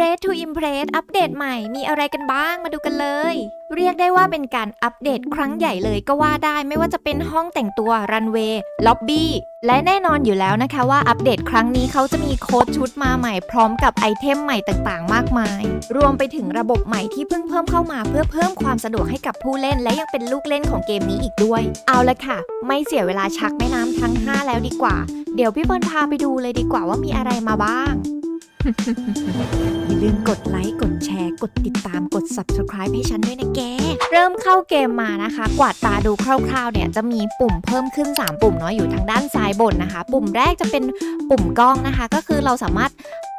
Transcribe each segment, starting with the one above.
Red to Impress อัปเดตใหม่มีอะไรกันบ้างมาดูกันเลย เรียกได้ว่าเป็นการอัปเดตครั้งใหญ่เลยก็ว่าได้ไม่ว่าจะเป็นห้องแต่งตัวรันเวย์ล็อบบี้และแน่นอนอยู่แล้วนะคะว่าอัปเดตครั้งนี้เขาจะมีโค้ดชุดมาใหม่พร้อมกับไอเทมใหม่ต่างๆ มากมาย รวมไปถึงระบบใหม่ที่เพิ่งเพิ่มเข้ามาเพื่อเพิ่มความสะดวกให้กับผู้เล่น และยังเป็นลูกเล่นของเกมนี้อีกด้วย เอาละค่ะ ไม่เสียเวลาชักแม่น้ำทั้ง 5 แล้วดีกว่า เดี๋ยวพี่เฟิร์นพาไปดูเลยดีกว่าว่ามีอะไรมาบ้าง อย่าลืมกดไลค์ กดแชร์ กดติดตาม กด subscribe ให้ฉันด้วยนะแก เริ่มเข้าเกมมานะคะ กวาดตาดูคร่าวๆ เนี่ยจะมีปุ่มเพิ่มขึ้น 3 ปุ่มเนาะอยู่ทางด้านซ้ายบนนะคะ ปุ่มแรกจะเป็นปุ่มกล้องนะคะ ก็คือเราสามารถ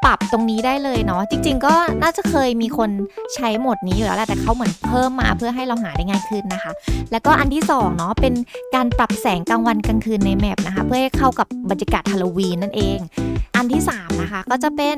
ปรับตรงนี้ได้เลยเนาะจริง ๆ ก็น่าจะเคยมีคนใช้โหมดนี้อยู่แล้วแหละแต่เขาเหมือนเพิ่มมาเพื่อให้เราหาได้ง่ายขึ้นนะคะ แล้วก็อันที่สองเนาะเป็นการปรับแสงกลางวันกลางคืนในแมปนะคะ เพื่อให้เข้ากับบรรยากาศฮาโลวีนนั่นเอง อันที่สามนะคะ ก็จะเป็น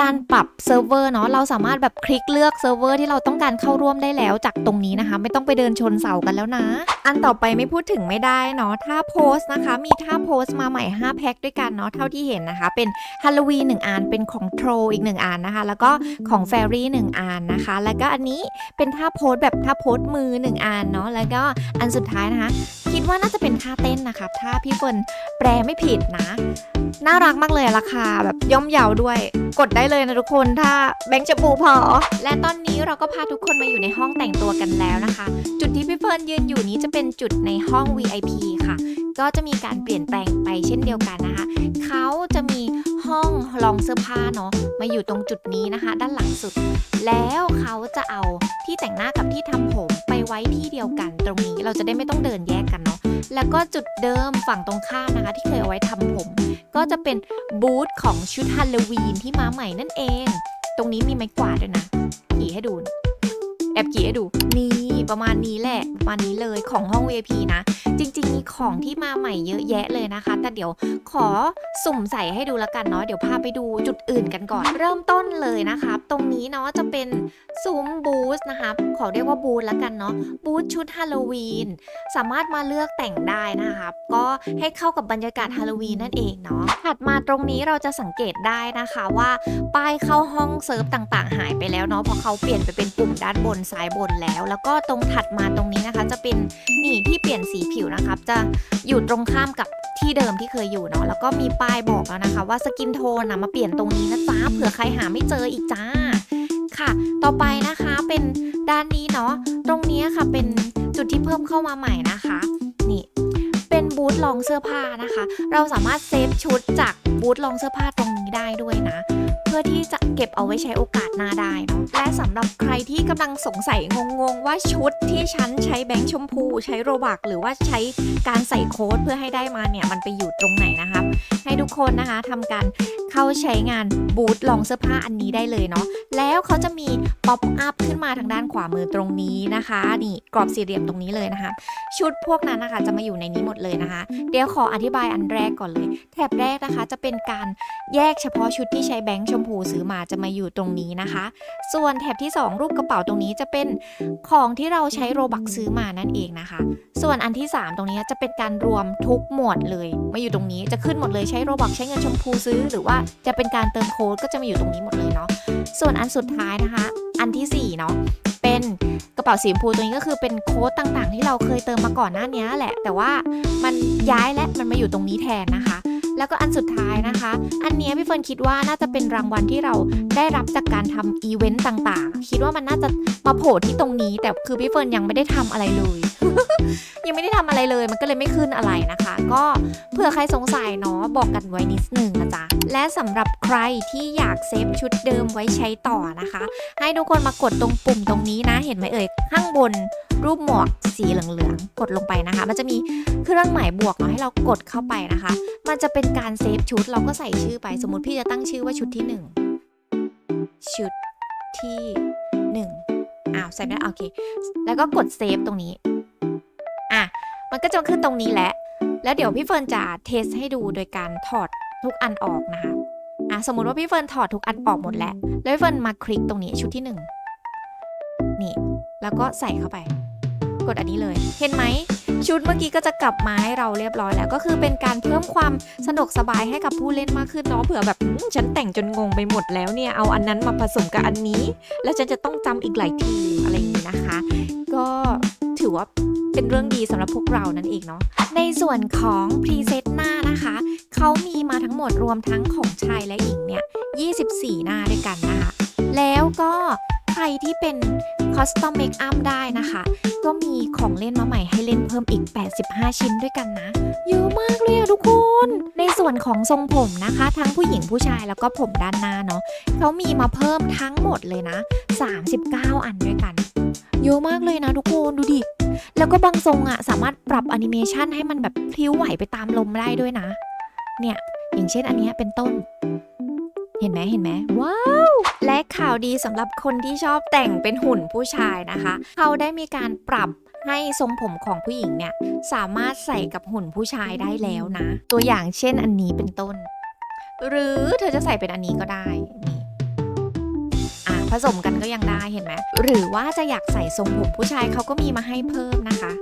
การปรับเซิร์ฟเวอร์เนาะเราสามารถแบบคลิกเลือกเซิร์ฟเวอร์ที่เราต้องการเข้าร่วมได้แล้วจากตรงนี้นะคะ ไม่ต้องไปเดินชนเสากันแล้วนะ อันต่อไปไม่พูดถึงไม่ได้เนาะท่าโพสต์นะคะ มีท่าโพสต์มาใหม่ 5 แพ็คด้วยกันเนาะเท่าที่เห็นนะคะ เป็นฮาโลวีน1อันเป็นของโทรอีก 1อันนะคะ แล้วก็ของแฟรี่1อันนะคะ แล้วก็อันนี้เป็นท่าโพสต์แบบท่าโพสต์มือ1อันเนาะแล้วก็อันสุดท้ายนะคะ คิดว่าน่าจะเป็นท่าเต้นนะคะถ้าพี่เฟิร์นแปลไม่ผิดนะ น่ารักมากเลยราคาแบบย่อมเยาด้วย กดได้เลยนะทุกคนถ้าแบงค์จะปูพอ และตอนนี้เราก็พาทุกคนมาอยู่ในห้องแต่งตัวกันแล้วนะคะ จุดที่พี่เฟิร์นยืนอยู่นี้จะเป็นจุดในห้อง VIP ค่ะ ก็จะมีการเปลี่ยนแปลงไปเช่นเดียวกันนะคะ เขาจะมีห้องลองเสื้อผ้าเนาะมาอยู่ตรงจุดนี้นะคะ ด้านหลังสุด แล้วเขาจะเอาที่แต่งหน้ากับที่ทำผมไปไว้ที่เดียวกัน ตรงนี้เราจะได้ไม่ต้องเดินแยกกันเนาะ แล้วก็จุดเดิมฝั่งตรงข้ามนะคะ ที่เคยเอาไว้ทำผม ก็จะเป็นบูธของชุดฮัลโลวีนที่มาใหม่นั่นเอง ตรงนี้มีไม้กวาดด้วยนะขี่ให้ดู แอบขี่ให้ดูนี ประมาณนี้แหละประมาณนี้เลยของห้อง VIP นะ จริง ๆ มีของที่มาใหม่เยอะแยะเลยนะคะ แต่เดี๋ยวขอสุ่มใส่ให้ดูล้วกันเนาะเดี๋ยวพาไปดูจุดอื่นกันก่อน เริ่มต้นเลยนะคะตรงนี้เนาะจะเป็นซุ้มบูธนะคะขอเรียกว่าบูธล้วกันเนาะบูธชุดฮาโลวีนสามารถมาเลือกแต่งได้นะคะก็ให้เข้ากับบรรยากาศฮาโลวีนนั่นเองเนาะถัดมาตรงนี้เราจะสังเกตได้นะคะว่าป้ายเข้าห้องเซิร์ฟต่างๆ หายไปแล้วเนาะเพราะเขาเปลี่ยนไปเป็นปุ่มด้านบนซ้ายบนแล้ว แล้วก็ตรงถัดมาตรงนี้นะคะ จะเป็นนี่ที่เปลี่ยนสีผิวนะครับ จะอยู่ตรงข้ามกับที่เดิมที่เคยอยู่เนาะแล้วก็มีป้ายบอกแล้วนะคะ ว่าสกินโทนนะมาเปลี่ยนตรงนี้นะจ๊ะเผื่อใครหาไม่เจออีกจ้าค่ะ ต่อไปนะคะเป็นด้านนี้เนาะตรงนี้ค่ะเป็นจุดที่เพิ่มเข้ามาใหม่นะคะนี่เป็นบูธลองเสื้อผ้านะคะ เราสามารถเซฟชุดจากบูธลองเสื้อผ้าตรงนี้ได้ด้วยนะ พื่อที่จะเก็บเอาไว้ใช้โอกาสหน้าได้เนาะและสำหรับใครที่กำลังสงสัยงงๆ ว่าชุดที่ฉันใช้แบงค์ชมพู ใช้โรบักหรือว่าใช้การใส่โค้ดเพื่อให้ได้มาเนี่ยมันไปอยู่ตรงไหนนะคะให้ทุกคนนะคะทำการเข้าใช้งานบูธลองเสื้อผ้าอันนี้ได้เลยเนาะแล้วเขาจะมีป๊อปอัพขึ้นมาทางด้านขวามือตรงนี้นะคะนี่กรอบสี่เหลี่ยมตรงนี้เลยนะคะ ชุดพวกนั้นนะคะจะมาอยู่ในนี้หมดเลยนะคะ เดี๋ยวขออธิบายอันแรกก่อนเลย แถบแรกนะคะจะเป็นการแยกเฉพาะชุดที่ใช้แบงค์ชมพูซื้อมาจะมาอยู่ตรงนี้นะคะ ส่วนแถบที่ 2 รูปกระเป๋าตรงนี้จะเป็นของที่เราใช้โรบักซื้อมานั่นเองนะคะ ส่วนอันที่ 3 ตรงนี้จะเป็นการรวมทุกหมวดเลยมาอยู่ตรงนี้จะขึ้นหมดเลยใช้โรบักใช้เงินชมพูซื้อ หรือว่าจะเป็นการเติมโค้ดก็จะมาอยู่ตรงนี้หมดเลยเนาะส่วนอันสุดท้ายนะคะ อันทีสี่4เนาะเป็นกระเป๋าสีชมพูตัวนี้ก็คือเป็นโค้ดต่างๆ ที่เราเคยเติมมาก่อนหน้านี้แหละ แต่ว่ามันย้ายและมันมาอยู่ตรงนี้แทนนะคะ แล้วก็อันสุดท้ายนะคะ อันนี้พี่เฟิร์นคิดว่าน่าจะเป็นรางวัลที่เราได้รับจากการทำอีเวนต์ต่างๆ คิดว่ามันน่าจะมาโผล่ที่ตรงนี้ แต่คือพี่เฟิร์นยังไม่ได้ทำอะไรเลย ยังไม่ได้ทำอะไรเลย มันก็เลยไม่ขึ้นอะไรนะคะ ก็เผื่อใครสงสัยเนาะบอกกันไว้นิดหนึ่งนะจ๊ะและสำหรับใครที่อยากเซฟชุดเดิมไว้ใช้ต่อนะคะ ให้ทุกคนมากดตรงปุ่มตรงนี้นะ เห็นไหมเอ่ยข้างบน รูปหมวกสีเหลืองๆ กดลงไปนะคะ มันจะมีเครื่องหมายบวกเนาะให้เรากดเข้าไปนะคะ มันจะเป็นการเซฟชุดเราก็ใส่ชื่อไป สมมติพี่จะตั้งชื่อว่าชุดที่หนึ่งชุดที่หนึ่งอ้าวใส่ได้โอเค แล้วก็กดเซฟตรงนี้ อะ มันก็จะขึ้นตรงนี้แหละ แล้วเดี๋ยวพี่เฟิร์นจะเทสให้ดูโดยการถอดทุกอันออกนะคะอะสมมติว่าพี่เฟิร์นถอดทุกอันออกหมดแล้ว แล้วพี่เฟิร์นมาคลิกตรงนี้ชุดที่หนึ่งนี่ แล้วก็ใส่เข้าไป กดอันนี้เลย เห็นไหม ชุดเมื่อกี้ก็จะกลับมาให้เราเรียบร้อยแล้ว ก็คือเป็นการเพิ่มความสะดวกสบายให้กับผู้เล่นมากขึ้นเนาะเผื่อแบบฉันแต่งจนงงไปหมดแล้วเนี่ยเอาอันนั้นมาผสมกับอันนี้ แล้วฉันจะต้องจำอีกหลายทีอะไรอย่างนี้นะคะ ก็ถือว่าเป็นเรื่องดีสำหรับพวกเรานั่นเองเนาะในส่วนของพรีเซตหน้านะคะเขามีมาทั้งหมดรวมทั้งของชายและหญิงเนี่ย 24 หน้าด้วยกันนะคะ แล้วก็ใครที่เป็น คอสตอมเมคอัพได้นะคะ ก็มีของเล่นมาใหม่ให้เล่นเพิ่มอีก 85 ชิ้นด้วยกันนะ เยอะมากเลยอะทุกคน ในส่วนของทรงผมนะคะ ทั้งผู้หญิงผู้ชายแล้วก็ผมด้านหน้าเนาะเขามีมาเพิ่มทั้งหมดเลยนะ 39 อันด้วยกันเยอะมากเลยนะทุกคนดูดิ แล้วก็บางทรงอะสามารถปรับแอนิเมชันให้มันแบบพลิ้วไหวไปตามลมได้ด้วยนะ เนี่ย อย่างเช่นอันนี้เป็นต้น เห็นไหมเห็นไหมว้าวและข่าวดีสำหรับคนที่ชอบแต่งเป็นหุ่นผู้ชายนะคะ เขาได้มีการปรับให้ทรงผมของผู้หญิงเนี่ยสามารถใส่กับหุ่นผู้ชายได้แล้วนะ ตัวอย่างเช่นอันนี้เป็นต้น หรือเธอจะใส่เป็นอันนี้ก็ได้นี่อะผสมกันก็ยังได้เห็นไหมหรือว่าจะอยากใส่ทรงผมผู้ชายเขาก็มีมาให้เพิ่มนะคะ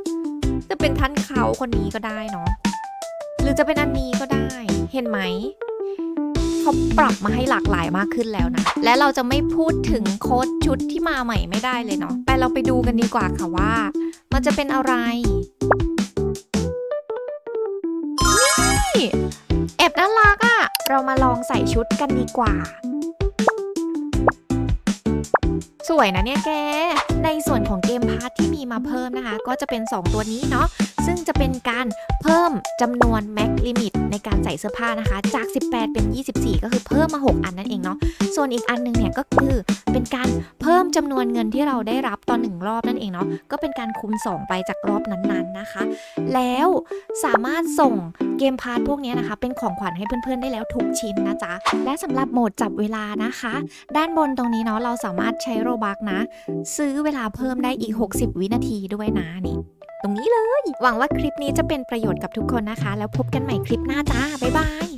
จะเป็นท่านเขาคนนี้ก็ได้เนาะหรือจะเป็นอันนี้ก็ได้ เห็นไหม เขาปรับมาให้หลากหลายมากขึ้นแล้วนะ และเราจะไม่พูดถึงโค้ดชุดที่มาใหม่ไม่ได้เลยเนาะ แต่เราไปดูกันดีกว่าค่ะว่า มันจะเป็นอะไร นี่แอบน่ารักอะ่ะ เรามาลองใส่ชุดกันดีกว่า สวยนะเนี่ยแก ในส่วนของเกมพาร์ทที่มีมาเพิ่มนะคะ ก็จะเป็น 2 ตัวนี้เนาะ ซึ่งจะเป็นการเพิ่มจำนวนแม็กลิมิตในการใส่เสื้อผ้านะคะ จาก 18 เป็น 24 ก็คือเพิ่มมา 6 อันนั่นเองเนาะ ส่วนอีกอันหนึงเนี่ยก็คือเป็นการ จำนวนเงินที่เราได้รับตอนหนึ่งรอบนั่นเองเนาะก็เป็นการคูณ2 ไปจากรอบนั้นๆนะคะ แล้วสามารถส่งเกมพาร์ทพวกนี้นะคะ เป็นของขวัญให้เพื่อนๆได้แล้วทุกชิ้นนะจ๊ะ และสำหรับโหมดจับเวลานะคะ ด้านบนตรงนี้เนาะเราสามารถใช้โรบักนะ ซื้อเวลาเพิ่มได้อีก 60 วินาทีด้วยนะนี่ตรงนี้เลย หวังว่าคลิปนี้จะเป็นประโยชน์กับทุกคนนะคะ แล้วพบกันใหม่คลิปหน้าจ้า บ๊ายบาย